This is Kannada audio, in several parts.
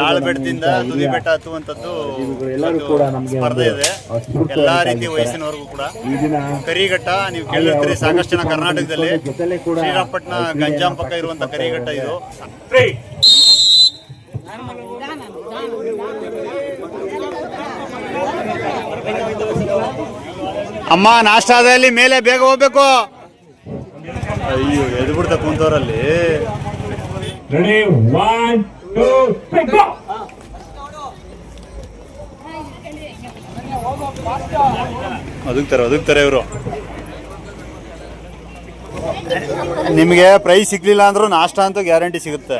ತಾಳ್ಬೆಟ್ಟದಿಂದ ತುದಿ ಬೆಟ್ಟ ಹತ್ತುವಂಥದ್ದು ಎಲ್ಲರೂ ಕೂಡ ನಮ್ಗೆ ಸ್ಪರ್ಧೆ ಇದೆ. ಎಲ್ಲಾ ರೀತಿ. ವಯಸ್ಸಿನವರೆಗೂ ಕೂಡ. ಕರಿಘಟ್ಟ ನೀವು ಕೇಳಿರ್ತೀರಿ ಸಾಕಷ್ಟು ಜನ ಕರ್ನಾಟಕದಲ್ಲಿ ಶ್ರೀರಂಗಪಟ್ಟಣ ಗಂಜಾಂ ಪಕ್ಕ ಇರುವಂತ ಕರಿಘಟ್ಟ ಇದು. ಅಮ್ಮ ನಾಷ್ಟಾದಲ್ಲಿ ಮೇಲೆ ಬೇಗ ಹೋಗ್ಬೇಕು. ಅಯ್ಯೋ ಎದ್ದು ಬಿಡ್ತಾ ಕುಂತವ್ರಲ್ಲಿ. Ready one two three go ಒದಗ್ತಾರೆ ಒದಗ್ತಾರೆ ಇವರು. ನಿಮಗೆ ಪ್ರೈಸ್ ಸಿಗ್ಲಿಲ್ಲ ಅಂದ್ರೂ ನಾಷ್ಟ ಅಂತೂ ಗ್ಯಾರಂಟಿ ಸಿಗುತ್ತೆ.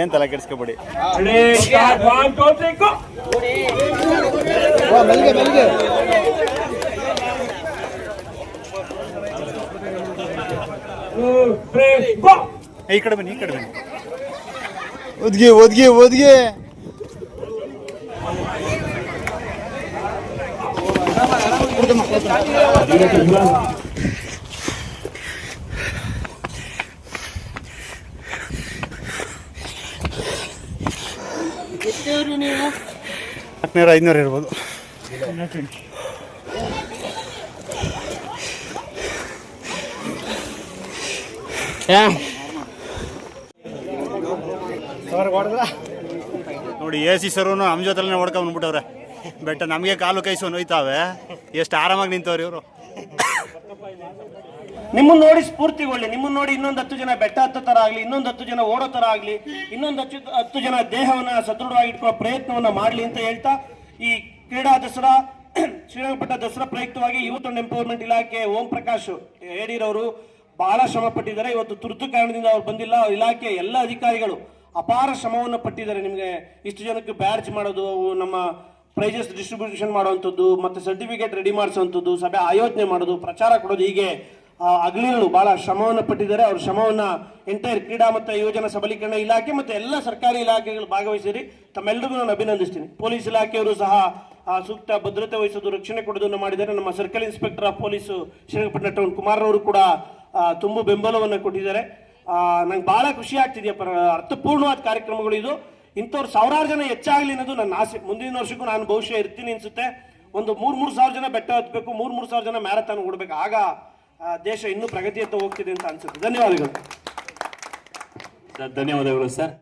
ಏನ್ ತಲೆ ಕೆಡಿಸ್ಕೊಬೇಡಿ ready start one two three go two three go ಏ, ಈ ಕಡೆ ಬನ್ನಿ ಈ ಕಡೆ ಬನ್ನಿ. ಒದ್ಗಿ ಒದ್ಗಿ ಒದ್ಗಿ. ನಾಲ್ಕುನೂರ ಐದುನೂರು ಇರ್ಬೋದು. ನೋಡಿ ಎ ಸಿ ಸರು ನಮ್ಮ ಜೊತೆಲೇ ಹೊಡ್ಕೊಂಡ್ ಬಂದ್ಬಿಟ್ಟವ್ರೆ. ಬೆಟ್ಟ ನಮಗೆ ಕಾಲು ಕೈಸು ನೋಯ್ತಾವೆ. ಎಷ್ಟು ಆರಾಮಾಗಿ ನಿಂತವ್ರಿ ಇವರು. ನಿಮ್ಮನ್ನ ನೋಡಿ ಸ್ಫೂರ್ತಿಗೊಳ್ಳಿ ನಿಮ್ಮನ್ನ ನೋಡಿ ಇನ್ನೊಂದು ಹತ್ತು ಜನ ಬೆಟ್ಟ ಹತ್ತೋ ತರ ಆಗಲಿ ಇನ್ನೊಂದು ಹತ್ತು ಜನ ಓಡೋ ತರ ಆಗಲಿ ಇನ್ನೊಂದು ಹತ್ತು ಹತ್ತು ಜನ ದೇಹವನ್ನ ಸದೃಢವಾಗಿ ಇಟ್ಕೊಳ್ಳೋ ಪ್ರಯತ್ನವನ್ನ ಮಾಡ್ಲಿ ಅಂತ ಹೇಳ್ತಾ ಈ ಕ್ರೀಡಾ ದಸರಾ ಶ್ರೀರಂಗಪಟ್ಟಣ ದಸರಾ ಪ್ರಯುಕ್ತವಾಗಿ ಯೂತ್ ಅಂಡ್ ಎಂಪವರ್ಮೆಂಟ್ ಇಲಾಖೆ ಓಂ ಪ್ರಕಾಶ್ ಯಡೀರವರು ಬಹಳ ಶ್ರಮ ಪಟ್ಟಿದ್ದಾರೆ. ಇವತ್ತು ತುರ್ತು ಕಾರಣದಿಂದ ಅವ್ರು ಬಂದಿಲ್ಲ. ಇಲಾಖೆಯ ಎಲ್ಲ ಅಧಿಕಾರಿಗಳು ಅಪಾರ ಶ್ರಮವನ್ನು ಪಟ್ಟಿದ್ದಾರೆ ನಿಮಗೆ. ಇಷ್ಟು ಜನಕ್ಕೆ ಬ್ಯಾಡ್ಜ್ ಮಾಡೋದು, ಅವು ನಮ್ಮ ಪ್ರೈಜಸ್ ಡಿಸ್ಟ್ರಿಬ್ಯೂಷನ್ ಮಾಡುವಂಥದ್ದು, ಮತ್ತು ಸರ್ಟಿಫಿಕೇಟ್ ರೆಡಿ ಮಾಡಿಸುವಂಥದ್ದು, ಸಭೆ ಆಯೋಜನೆ ಮಾಡೋದು, ಪ್ರಚಾರ ಕೊಡೋದು ಹೀಗೆ ಅಗ್ನಿಗಳು ಬಹಳ ಶ್ರಮವನ್ನು ಪಟ್ಟಿದ್ದಾರೆ. ಅವ್ರ ಶ್ರಮವನ್ನು ಎಂಟೈರ್ ಕ್ರೀಡಾ ಮತ್ತು ಯುವಜನ ಸಬಲೀಕರಣ ಇಲಾಖೆ ಮತ್ತು ಎಲ್ಲ ಸರ್ಕಾರಿ ಇಲಾಖೆಗಳು ಭಾಗವಹಿಸಿರಿ. ತಮ್ಮೆಲ್ಲರಿಗೂ ನಾನು ಅಭಿನಂದಿಸ್ತೀನಿ. ಪೊಲೀಸ್ ಇಲಾಖೆಯವರು ಸಹ ಆ, ಸೂಕ್ತ ಭದ್ರತೆ ವಹಿಸೋದು ರಕ್ಷಣೆ ಕೊಡೋದನ್ನು ಮಾಡಿದ್ದಾರೆ. ನಮ್ಮ circle inspector of police Srirangapatna town ಕುಮಾರವರು ಕೂಡ ತುಂಬ ಬೆಂಬಲವನ್ನು ಕೊಟ್ಟಿದ್ದಾರೆ. ನಂಗೆ ಬಹಳ ಖುಷಿ ಆಗ್ತಿದೆಯಪ್ಪ. ಅರ್ಥಪೂರ್ಣವಾದ ಕಾರ್ಯಕ್ರಮಗಳು ಇದು. ಇಂಥವ್ರು ಸಾವಿರಾರು ಜನ ಹೆಚ್ಚಾಗಲಿ ಅನ್ನೋದು ನನ್ನ ಆಸೆ. ಮುಂದಿನ ವರ್ಷಕ್ಕೂ ನಾನು ಬಹುಶಃ ಇರ್ತೀನಿ ಅನಿಸುತ್ತೆ. ಒಂದು ಮೂರು ಮೂರು ಸಾವಿರ ಜನ ಬೆಟ್ಟ ಹತ್ತಬೇಕು ಮೂರು ಮೂರು ಸಾವಿರ ಜನ ಮ್ಯಾರಥಾನ್ ಓಡಬೇಕು. ಆಗ ದೇಶ ಇನ್ನೂ ಪ್ರಗತಿಯತ್ತ ಹೋಗ್ತಿದೆ ಅಂತ ಅನಿಸುತ್ತೆ. ಧನ್ಯವಾದಗಳು. ಧನ್ಯವಾದಗಳು ಸರ್.